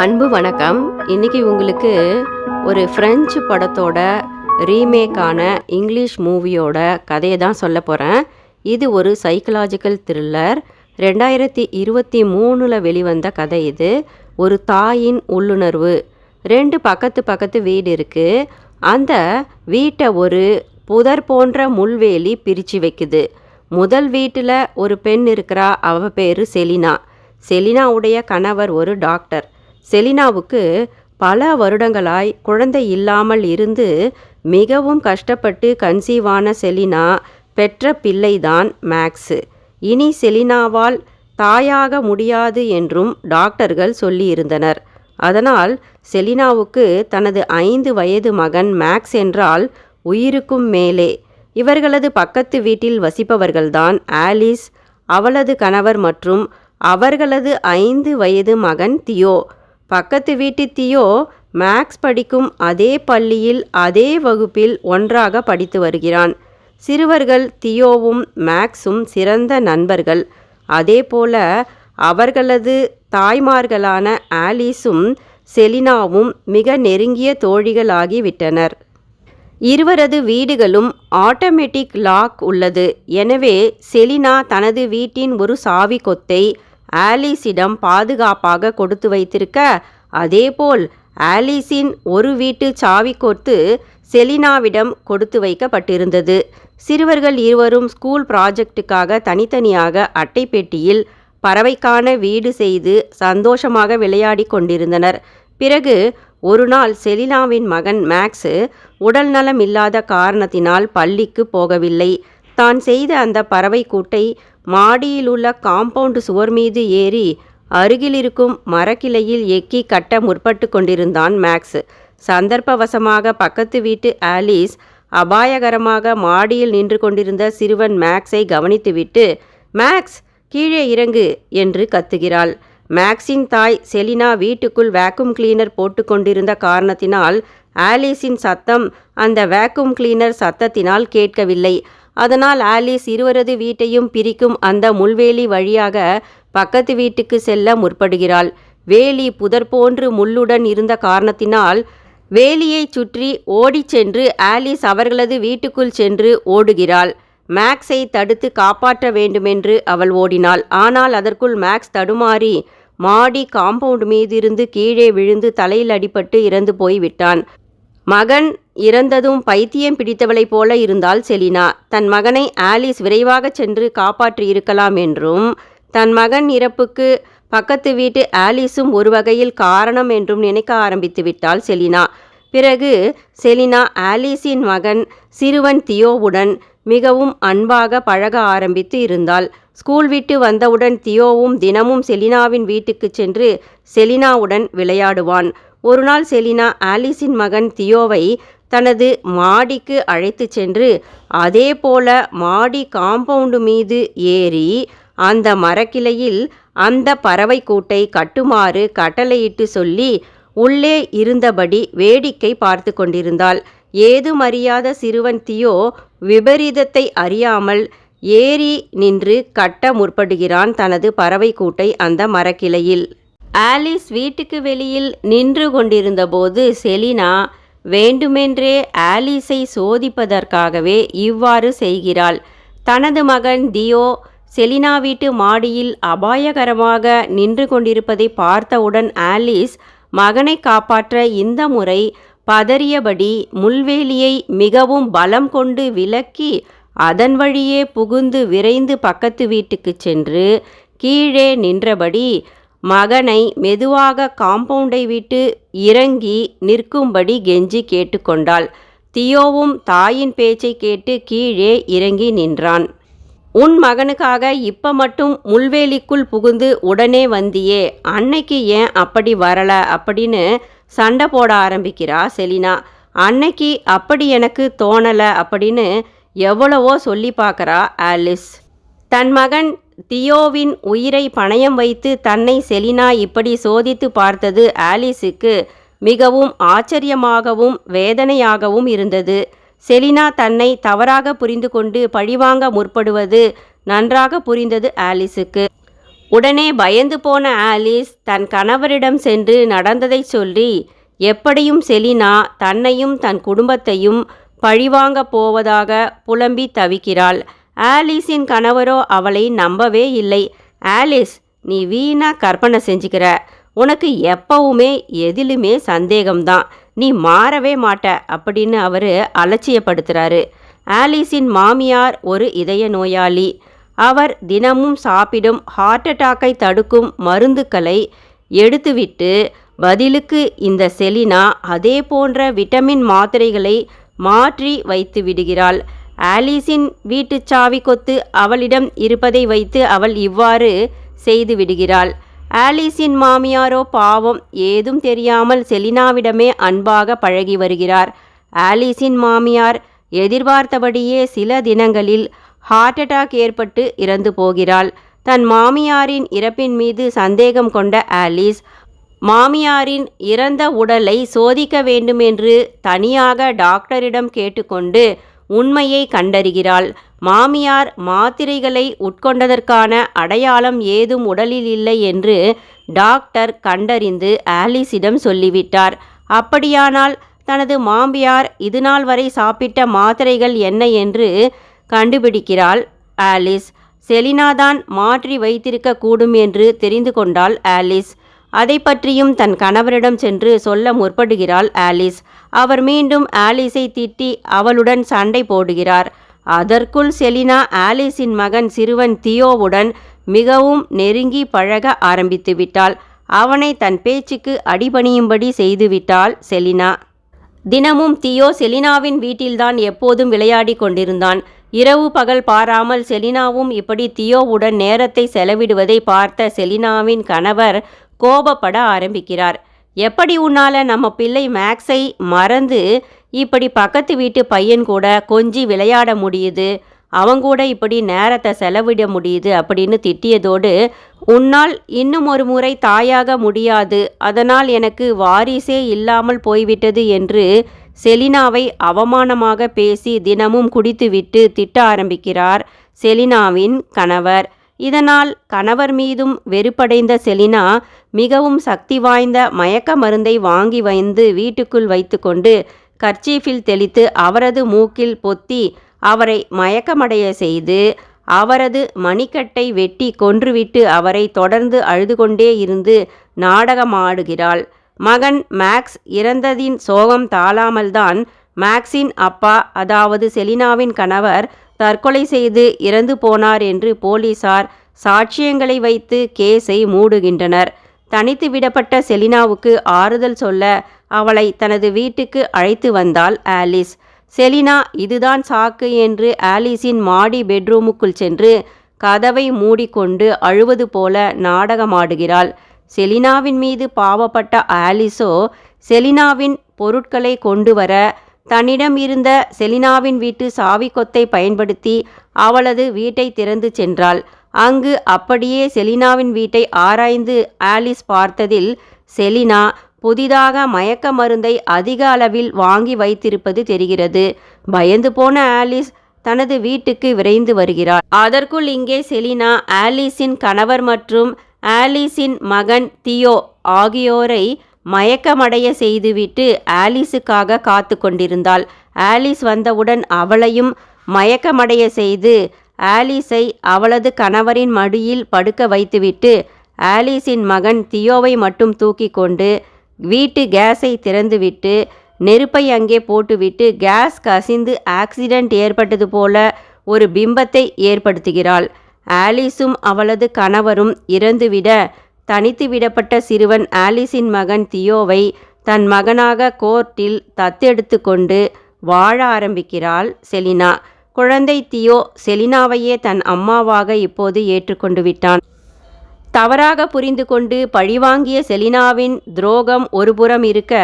அன்பு வணக்கம். இன்னைக்கு உங்களுக்கு ஒரு ஃப்ரெஞ்சு படத்தோட ரீமேக்கான இங்கிலீஷ் மூவியோட கதையை தான் சொல்ல போகிறேன் இது ஒரு சைக்கலாஜிக்கல் த்ரில்லர் ரெண்டாயிரத்தி இருபத்தி மூணில் வெளிவந்த கதை இது. ஒரு தாயின் உள்ளுணர்வு. ரெண்டு பக்கத்து பக்கத்து வீடு இருக்குது அந்த வீட்டை ஒரு புதர் போன்ற முள்வேலி பிரித்து வைக்குது. முதல் வீட்டில் ஒரு பெண் இருக்கிறா. அவ பேர் செலினா. செலினாவுடைய கணவர் ஒரு டாக்டர். செலினாவுக்கு பல வருடங்களாய் குழந்தை இல்லாமல் இருந்து மிகவும் கஷ்டப்பட்டு கன்சீவான செலினா பெற்ற பிள்ளைதான் மேக்ஸு. இனி செலினாவால் தாயாக முடியாது என்றும் டாக்டர்கள் சொல்லியிருந்தனர். அதனால் செலினாவுக்கு தனது ஐந்து வயது மகன் மேக்ஸ் என்றால் உயிருக்கும் மேலே. இவர்களது பக்கத்து வீட்டில் வசிப்பவர்கள்தான் ஆலிஸ் அவளது கணவர் மற்றும் அவர்களது ஐந்து வயது மகன் தியோ. பக்கத்து வீட்டு தியோ மேக்ஸ் படிக்கும் அதே பள்ளியில் அதே வகுப்பில் ஒன்றாக படித்து வருகிறான். சிறுவர்கள் தியோவும் மேக்ஸும் சிறந்த நண்பர்கள். அதேபோல அவர்களது தாய்மார்களான ஆலிஸும் செலினாவும் மிக நெருங்கிய தோழிகளாகிவிட்டனர் இருவரது வீடுகளும் ஆட்டோமேட்டிக் லாக் உள்ளது. எனவே செலினா தனது வீட்டின் ஒரு சாவி கொத்தை ஆலிஸிடம் பாதுகாப்பாக கொடுத்து வைத்திருக்க அதேபோல் ஆலிஸின் ஒரு வீட்டு சாவி கோர்த்து செலினாவிடம் கொடுத்து வைக்கப்பட்டிருந்தது. சிறுவர்கள் இருவரும் ஸ்கூல் ப்ராஜெக்டுக்காக தனித்தனியாக அட்டைப்பெட்டியில் பறவைக்கான வீடு செய்து சந்தோஷமாக விளையாடி கொண்டிருந்தனர். பிறகு ஒரு நாள் செலினாவின் மகன் மேக்ஸு உடல்நலம் இல்லாத காரணத்தினால் பள்ளிக்கு போகவில்லை. தான் செய்த அந்த பறவை கூட்டை மாடியில் உள்ள காம்பவுண்ட் சுவர் மீது ஏறி அருகிலிருக்கும் மரக்கிளையில் எக்கி கட்ட முற்பட்டு கொண்டிருந்தான் மேக்ஸ். சந்தர்ப்பவசமாக பக்கத்து வீட்டு ஆலிஸ் அபாயகரமாக மாடியில் நின்று கொண்டிருந்த சிறுவன் மேக்ஸை கவனித்துவிட்டு மேக்ஸ் கீழே இறங்கு என்று கத்துகிறாள். மேக்ஸின் தாய் செலினா வீட்டுக்குள் வேக்யூம் கிளீனர் போட்டு கொண்டிருந்த காரணத்தினால் ஆலிஸின் சத்தம் அந்த வேக்யூம் கிளீனர் சத்தத்தினால் கேட்கவில்லை. அதனால் ஆலிஸ் இருவரது வீட்டையும் பிரிக்கும் அந்த முள்வேலி வழியாக பக்கத்து வீட்டுக்கு செல்ல முற்படுகிறாள். வேலி புதர் போன்று முள்ளுடன் இருந்த காரணத்தினால் வேலியைச் சுற்றி ஓடிச் சென்று ஆலிஸ் அவர்களது வீட்டுக்குள் சென்று ஓடுகிறாள். மேக்ஸை தடுத்து காப்பாற்ற வேண்டுமென்று அவள் ஓடினாள். ஆனால் அதற்குள் மேக்ஸ் தடுமாறி மாடி காம்பவுண்ட் மீதிருந்து கீழே விழுந்து தலையில் அடிபட்டு இறந்து போய்விட்டான். மகன் இறந்ததும் பைத்தியம் பிடித்தவளைப் போல இருந்தால் செலினா தன் மகனை ஆலிஸ் விரைவாக சென்று காப்பாற்றி இருக்கலாம் என்றும் தன் மகன் இறப்புக்கு பக்கத்து வீட்டு ஆலிஸும் ஒரு வகையில் காரணம் என்றும் நினைக்க ஆரம்பித்து விட்டாள் செலினா. பிறகு செலினா ஆலிஸின் மகன் சிறுவன் தியோவுடன் மிகவும் அன்பாக பழக ஆரம்பித்து இருந்தாள். ஸ்கூல் விட்டு வந்தவுடன் தியோவும் தினமும் செலினாவின் வீட்டுக்கு சென்று செலினாவுடன் விளையாடுவான். ஒரு நாள் செலினா ஆலிஸின் மகன் தியோவை தனது மாடிக்கு அழைத்து சென்று அதே போல மாடி காம்பவுண்டு மீது ஏறி அந்த மரக்கிளையில் அந்த பறவை கூட்டை கட்டுமாறு கட்டளையிட்டு சொல்லி உள்ளே இருந்தபடி வேடிக்கை பார்த்து கொண்டிருந்தாள். ஏதுமறியாத சிறுவன் தியோ விபரீதத்தை அறியாமல் ஏறி நின்று கட்ட முற்படுகிறான் தனது பறவை கூட்டை அந்த மரக்கிளையில். ஆலிஸ் வீட்டுக்கு வெளியில் நின்று கொண்டிருந்தபோது செலினா வேண்டுமென்றே ஆலிஸை சோதிப்பதற்காகவே இவ்வாறு செய்கிறாள். தனது மகன் தியோ செலினா வீட்டு மாடியில் அபாயகரமாக நின்று கொண்டிருப்பதை பார்த்தவுடன் ஆலிஸ் மகனை காப்பாற்ற இந்த முறை பதறியபடி முள்வேலியை மிகவும் பலம் கொண்டு விலக்கி அதன் வழியே புகுந்து விரைந்து பக்கத்து வீட்டுக்கு சென்று கீழே நின்றபடி மகனை மெதுவாக காம்பவுண்டை விட்டு இறங்கி நிற்கும்படி கெஞ்சி கேட்டுக்கொண்டாள். தியோவும் தாயின் பேச்சை கேட்டு கீழே இறங்கி நின்றான். உன் மகனுக்காக இப்ப மட்டும் முள்வேலிக்குள் புகுந்து உடனே வந்தியே அன்னைக்கு ஏன் அப்படி வரல? அப்படின்னு சண்டை போட ஆரம்பிக்கிறா செலினா. அன்னைக்கு அப்படி எனக்கு தோணலை அப்படின்னு எவ்வளவோ சொல்லி பார்க்குறா ஆலிஸ். தன் மகன் தியோவின் உயிரை பணயம் வைத்து தன்னை செலினா இப்படி சோதித்து பார்த்தது ஆலிஸுக்கு மிகவும் ஆச்சரியமாகவும் வேதனையாகவும் இருந்தது. செலினா தன்னை தவறாக புரிந்து கொண்டு பழிவாங்க முற்படுவது நன்றாக புரிந்தது ஆலிஸுக்கு. உடனே பயந்து போன ஆலிஸ் தன் கணவரிடம் சென்று நடந்ததை சொல்லி எப்படியும் செலினா தன்னையும் தன் குடும்பத்தையும் பழிவாங்க போவதாக புலம்பி தவிக்கிறாள். ஆலிஸின் கணவரோ அவளை நம்பவே இல்லை. ஆலிஸ் நீ வீணா கற்பனை செஞ்சுக்கிற. உனக்கு எப்பவுமே எதிலுமே சந்தேகம்தான். நீ மாறவே மாட்ட அப்படின்னு அவர் அலட்சியப்படுத்துகிறாரு ஆலிஸின் மாமியார் ஒரு இதய நோயாளி. அவர் தினமும் சாப்பிடும் ஹார்ட் அட்டாக்கை தடுக்கும் மருந்துக்களை எடுத்துவிட்டு பதிலுக்கு இந்த செலினா அதே போன்ற விட்டமின் மாத்திரைகளை மாற்றி வைத்து விடுகிறாள். ஆலிஸின் வீட்டு சாவி கொத்து அவளிடம் இருப்பதை வைத்து அவள் இவ்வாறு செய்து விடுகிறாள். ஆலிஸின் மாமியாரோ பாவம் ஏதும் தெரியாமல் செலினாவிடமே அன்பாக பழகி வருகிறார். ஆலிஸின் மாமியார் எதிர்பார்த்தபடியே சில தினங்களில் ஹார்ட் அட்டாக் ஏற்பட்டு இறந்து போகிறாள். தன் மாமியாரின் இறப்பின் மீது சந்தேகம் கொண்ட ஆலிஸ் மாமியாரின் இறந்த உடலை சோதிக்க வேண்டுமென்று தனியாக டாக்டரிடம் கேட்டுக்கொண்டு உண்மையை கண்டறிகிறாள். மாமியார் மாத்திரைகளை உட்கொண்டதற்கான அடையாளம் ஏதும் உடலில் இல்லை என்று டாக்டர் கண்டறிந்து ஆலிஸிடம் சொல்லிவிட்டார். அப்படியானால் தனது மாமியார் இதுநாள் வரை சாப்பிட்ட மாத்திரைகள் என்ன என்று கண்டுபிடிக்கிறாள் ஆலிஸ். செலினாதான் மாற்றி வைத்திருக்க கூடும் என்று தெரிந்து கொண்டாள் ஆலிஸ். அதை பற்றியும் தன் கணவரிடம் சென்று சொல்ல முற்படுகிறாள் ஆலிஸ். அவர் மீண்டும் ஆலிஸை திட்டி அவளுடன் சண்டை போடுகிறார். அதற்குள் செலினா ஆலிஸின் மகன் சிறுவன் தியோவுடன் மிகவும் நெருங்கி பழக ஆரம்பித்து விட்டாள். அவனை தன் பேச்சுக்கு அடிபணியும்படி செய்துவிட்டாள் செலினா. தினமும் தியோ செலினாவின் வீட்டில்தான் எப்போதும் விளையாடி கொண்டிருந்தான். இரவு பகல் பாராமல் செலினாவும் இப்படி தியோவுடன் நேரத்தை செலவிடுவதை பார்த்த செலினாவின் கணவர் கோபப்பட ஆரம்பிக்கிறார். எப்படி உன்னால் நம்ம பிள்ளை மேக்ஸை மறந்து இப்படி பக்கத்து வீட்டு பையன் கூட கொஞ்சி விளையாட முடியுது? அவங்கூட இப்படி நேரத்தை செலவிட முடியுது அப்படின்னு திட்டியதோடு உன்னால் இன்னும் ஒரு முறை தாயாக முடியாது. அதனால் எனக்கு வாரிசே இல்லாமல் போய்விட்டது என்று செலினாவை அவமானமாக பேசி தினமும் குடித்துவிட்டு திட்ட ஆரம்பிக்கிறார் செலினாவின் கணவர். இதனால் கணவர் மீதும் வெறுப்படைந்த செலினா மிகவும் சக்தி வாய்ந்த மயக்க மருந்தை வாங்கி வந்து வீட்டுக்குள் வைத்துக்கொண்டு கர்ச்சீஃபில் தெளித்து அவரது மூக்கில் பொத்தி அவரை மயக்கமடைய செய்து அவரது மணிக்கட்டை வெட்டி கொன்றுவிட்டு அவரை தொடர்ந்து அழுது கொண்டே இருந்து நாடகமாடுகிறாள். மகன் மேக்ஸ் இறந்ததின் சோகம் தாழாமல்தான் மேக்ஸின் அப்பா அதாவது செலினாவின் கணவர் தற்கொலை செய்து இறந்து போனார் என்று போலீசார் சாட்சியங்களை வைத்து கேஸை மூடுகின்றனர். தனித்து விடப்பட்ட செலினாவுக்கு ஆறுதல் சொல்ல அவளை தனது வீட்டுக்கு அழைத்து வந்தாள் ஆலிஸ். செலினா இதுதான் சாக்கு என்று ஆலிஸின் மாடி பெட்ரூமுக்குள் சென்று கதவை மூடிக்கொண்டு அழுவது போல நாடகமாடுகிறாள். செலினாவின் மீது பாவப்பட்ட ஆலிஸோ செலினாவின் பொருட்களை கொண்டு வர தன்னிடம் இருந்த செலினாவின் வீட்டு சாவி கொத்தை பயன்படுத்தி அவளது வீட்டை திறந்து சென்றாள். அங்கு அப்படியே செலினாவின் வீட்டை ஆராய்ந்து ஆலிஸ் பார்த்ததில் செலினா புதிதாக மயக்க மருந்தை அதிக அளவில் வாங்கி வைத்திருப்பது தெரிகிறது. பயந்து போன ஆலிஸ் தனது வீட்டுக்கு விரைந்து வருகிறார் அதற்குள் இங்கே செலினா ஆலிஸின் கணவர் மற்றும் ஆலிஸின் மகன் தியோ ஆகியோரை மயக்கமடைய செய்துவிட்டு ஆலிஸுக்காக காத்து கொண்டிருந்தாள். ஆலிஸ் வந்தவுடன் அவளையும் மயக்கமடைய செய்து ஆலிஸை அவளது கணவரின் மடியில் படுக்க வைத்துவிட்டு ஆலிஸின் மகன் தியோவை மட்டும் தூக்கி கொண்டு வீட்டு கேஸை திறந்துவிட்டு நெருப்பை அங்கே போட்டுவிட்டு கேஸ் கசிந்து ஆக்சிடென்ட் ஏற்பட்டது போல ஒரு பிம்பத்தை ஏற்படுத்துகிறாள். ஆலிஸும் அவளது கணவரும் இறந்துவிட தனித்து விடப்பட்ட சிறுவன் ஆலிஸின் மகன் தியோவை தன் மகனாக கோர்ட்டில் தத்தெடுத்து கொண்டு வாழ ஆரம்பிக்கிறாள் செலினா. குழந்தை தியோ செலினாவையே தன் அம்மாவாக இப்போது ஏற்றுக்கொண்டு விட்டான். தவறாக புரிந்து கொண்டு பழிவாங்கிய செலினாவின் துரோகம் ஒருபுறம் இருக்க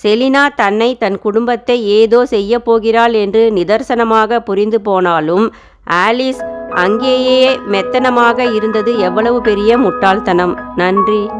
செலினா தன்னை தன் குடும்பத்தை ஏதோ செய்ய போகிறாள் என்று நிதர்சனமாக புரிந்து போனாலும் ஆலிஸ் அங்கேயே மெத்தனமாக இருந்தது எவ்வளவு பெரிய முட்டாள்தனம். நன்றி.